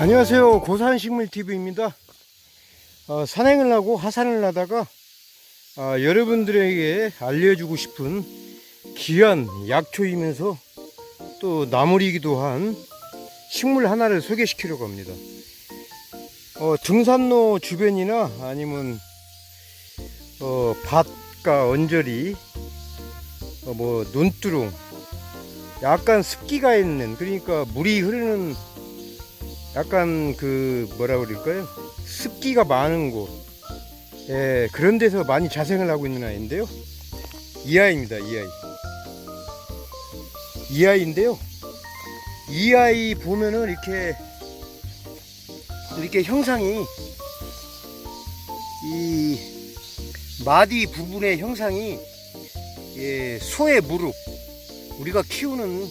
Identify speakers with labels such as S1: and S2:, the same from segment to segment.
S1: 안녕하세요. 고산식물TV입니다. 어, 산행을 하고 하산을 하다가 어, 여러분들에게 알려주고 싶은 귀한 약초이면서 또 나물이기도 한 식물 하나를 소개시키려고 합니다. 어, 등산로 주변이나 아니면 어, 밭과 언저리 어, 뭐 논두렁 약간 습기가 있는 그러니까 물이 흐르는 약간 그 뭐라 그럴까요? 습기가 많은 곳. 예, 그런 데서 많이 자생을 하고 있는 아이인데요. 이 아이입니다. 이 아이. 이 아이인데요. 이 아이 보면은 이렇게 이렇게 형상이 이 마디 부분의 형상이 예, 소의 무릎 우리가 키우는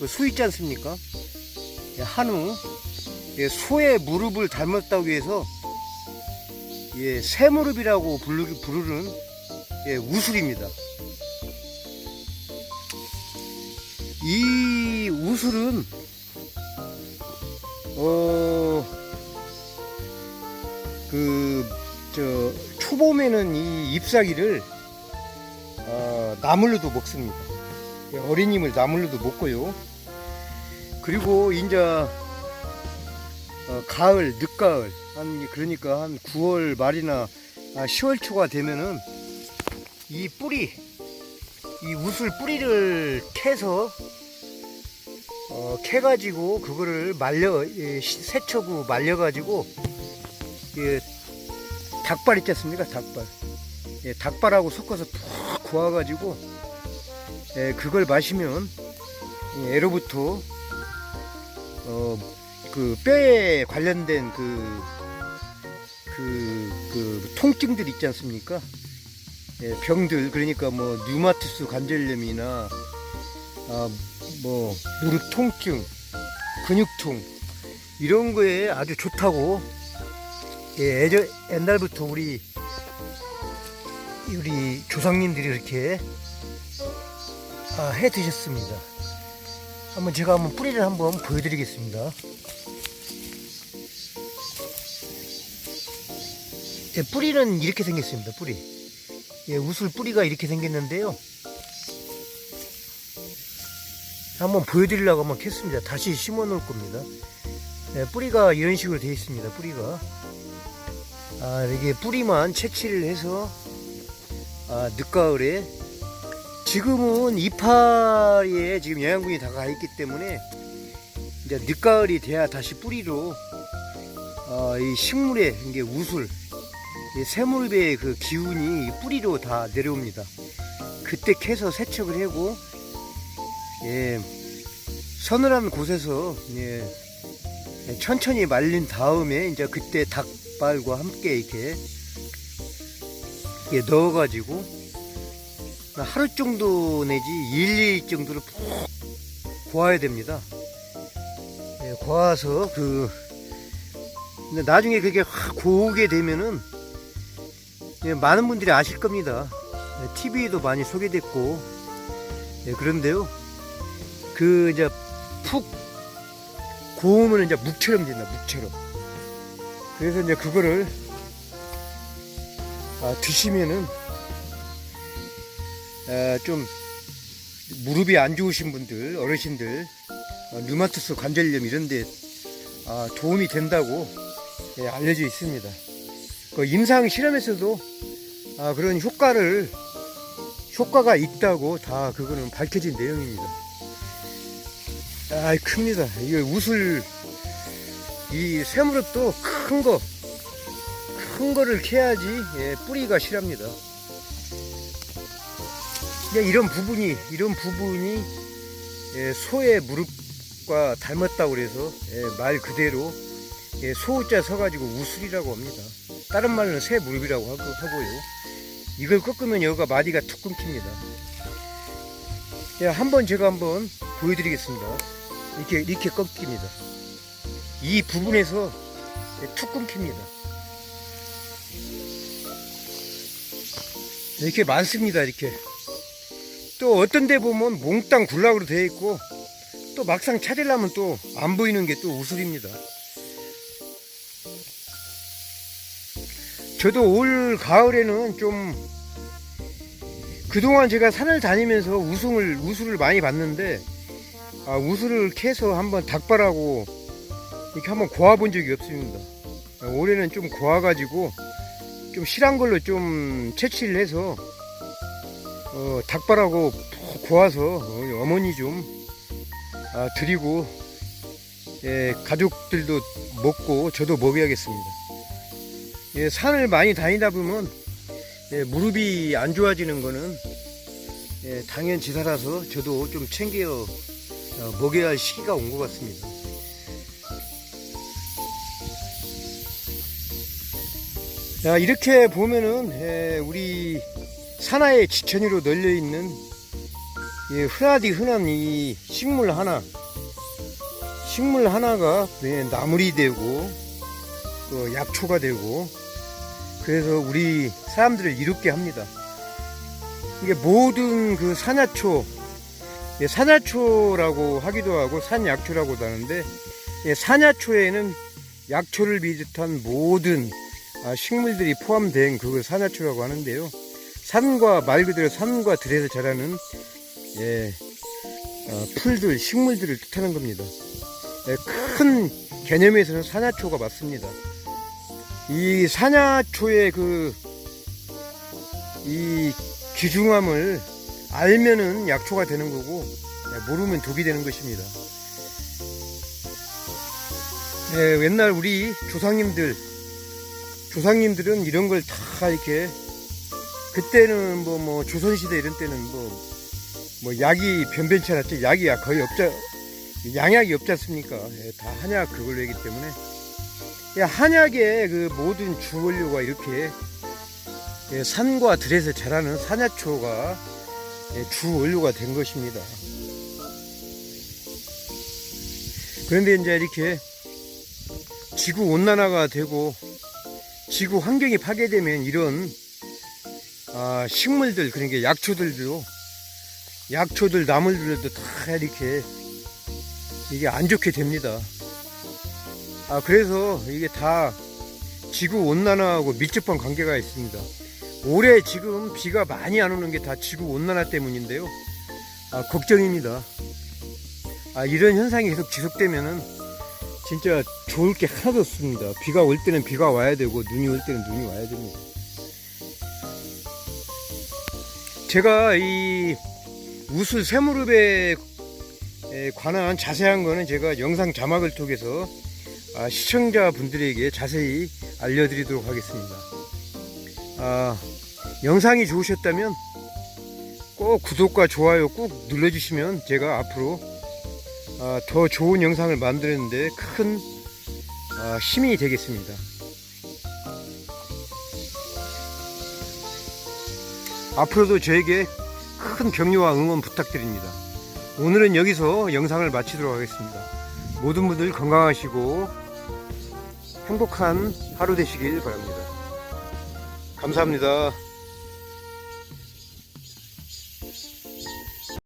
S1: 그 소 있지 않습니까? 예, 한우 예, 소의 무릎을 닮았다고 해서 예, 새무릎이라고 부르, 부르는 예, 우술입니다. 이 우술은 어, 그, 저, 초봄에는 이 잎사귀를 어, 나물로도 먹습니다. 예, 어린이물 나물로도 먹고요. 그리고 이제 어, 가을, 늦가을, 한, 그러니까 한 9월 말이나 아, 10월 초가 되면은 이 뿌리, 이 우슬 뿌리를 캐서, 어, 캐가지고 그거를 말려, 예, 시- 세척후 말려가지고, 예, 닭발 있지 않습니까? 닭발. 예, 닭발하고 섞어서 푹 구워가지고, 예, 그걸 마시면, 예, 애로부터, 어, 그 뼈에 관련된 그, 그, 그 통증들 있지 않습니까? 예, 병들, 그러니까 뭐, 류마티스 관절염이나, 아, 뭐, 무릎 통증, 근육통, 이런 거에 아주 좋다고, 예, 예전, 옛날부터 우리, 우리 조상님들이 이렇게, 아, 해 드셨습니다. 한번 제가 한번 뿌리를 한번 보여드리겠습니다. 예, 뿌리는 이렇게 생겼습니다. 뿌리. 예, 우슬 뿌리가 이렇게 생겼는데요. 한번 보여드리려고 한번 캤습니다. 다시 심어 놓을 겁니다. 예, 뿌리가 이런 식으로 되어 있습니다. 뿌리가. 아, 이게 뿌리만 채취를 해서 아, 늦가을에 지금은 이파리에 지금 영양분이 다 가 있기 때문에 이제 늦가을이 돼야 다시 뿌리로 어, 이 식물의 이게 우술, 이 새물배의 그 기운이 이 뿌리로 다 내려옵니다. 그때 캐서 세척을 하고 예, 서늘한 곳에서 예, 천천히 말린 다음에 이제 그때 닭발과 함께 이렇게 예, 넣어가지고 하루 정도 내지 일일 정도를 푹 고아야 됩니다. 예, 고아서 그 나중에 그게 확 고우게 되면은 예, 많은 분들이 아실 겁니다. TV에도 많이 소개됐고 예, 그런데요 그 이제 푹 고우면 이제 묵처럼 된다 묵처럼 그래서 이제 그거를 아, 드시면은 아, 좀 무릎이 안 좋으신 분들 어르신들 어, 류마티스 관절염 이런데 아, 도움이 된다고 예, 알려져 있습니다. 그 임상 실험에서도 아, 그런 효과를 효과가 있다고 다 그거는 밝혀진 내용입니다. 아, 큽니다. 이게 우슬 이 새무릎도 큰 거, 큰 거를 캐야지 예, 뿌리가 실합니다. 예, 이런 부분이 이런 부분이 예, 소의 무릎과 닮았다고 그래서 예, 말 그대로 예, 소자 서가지고 우술이라고 합니다. 다른 말로는 새 하고, 하고요. 이걸 꺾으면 여기가 마디가 툭 끊깁니다. 예, 한번 제가 한번 보여드리겠습니다. 이렇게 이렇게 꺾입니다. 이 부분에서 예, 툭 끊깁니다. 이렇게 많습니다. 이렇게 또 어떤 데 보면 몽땅 굴락으로 되어 있고 또 막상 찾으려면 또 안 보이는 게 또 우슬입니다. 저도 올 가을에는 좀 그동안 제가 산을 다니면서 우승을 우수를 많이 봤는데 아, 우수를 캐서 한번 닭발하고 이렇게 한번 고아 본 적이 없습니다. 아, 올해는 좀 고아 가지고 좀 실한 걸로 좀 채취를 해서 어, 닭발하고 푹 고아서 어, 어머니 좀 아, 드리고 예, 가족들도 먹고 저도 먹어야겠습니다. 예, 산을 많이 다니다 보면 예, 무릎이 안 좋아지는 거는 예, 당연지사라서 저도 좀 챙겨 어, 먹여야 할 시기가 온 것 같습니다. 자, 이렇게 보면은 예, 우리 산하의 지천위로 널려 있는 예, 흔하디 흔한 이 식물 하나, 식물 하나가 예, 나물이 되고 그 약초가 되고 그래서 우리 사람들을 이롭게 합니다. 이게 모든 그 산야초, 예, 산야초라고 하기도 하고 산약초라고도 하는데 예, 산야초에는 약초를 비롯한 모든 아, 식물들이 포함된 그걸 산야초라고 하는데요. 산과 말 그대로 산과 들에서 자라는 예, 어, 풀들, 식물들을 뜻하는 겁니다. 예, 큰 개념에서는 산야초가 맞습니다. 이 산야초의 그, 이 귀중함을 알면은 약초가 되는 거고, 예, 모르면 독이 되는 것입니다. 예, 옛날 우리 조상님들, 조상님들은 이런 걸 다 이렇게, 그때는 뭐, 뭐, 조선시대 이런 때는 뭐, 뭐, 약이 변변치 않았죠. 약이 거의 없자, 양약이 없지 않습니까? 예, 다 한약 그걸로 했기 때문에. 예, 한약의 그 모든 주원료가 이렇게 예, 산과 들에서 자라는 산야초가 예, 주원료가 된 것입니다. 그런데 이제 이렇게 지구 온난화가 되고 지구 환경이 파괴되면 이런 아, 식물들 그러니까 약초들도 약초들 나물들도 다 이렇게 이게 안 좋게 됩니다. 아 그래서 이게 다 지구 온난화하고 밀접한 관계가 있습니다. 올해 지금 비가 많이 안 오는 게 다 지구 온난화 때문인데요. 아 걱정입니다. 아 이런 현상이 계속 지속되면은 진짜 좋을 게 하나도 없습니다. 비가 올 때는 비가 와야 되고 눈이 올 때는 눈이 와야 됩니다. 제가 이 우슬 새무릎에 관한 자세한 거는 제가 영상 자막을 통해서 아, 시청자분들에게 자세히 알려드리도록 하겠습니다. 아, 영상이 좋으셨다면 꼭 구독과 좋아요 꾹 눌러주시면 제가 앞으로 아, 더 좋은 영상을 만드는데 큰 아, 힘이 되겠습니다. 앞으로도 저에게 큰 격려와 응원 부탁드립니다. 오늘은 여기서 영상을 마치도록 하겠습니다. 모든 분들 건강하시고 행복한 하루 되시길 바랍니다. 감사합니다.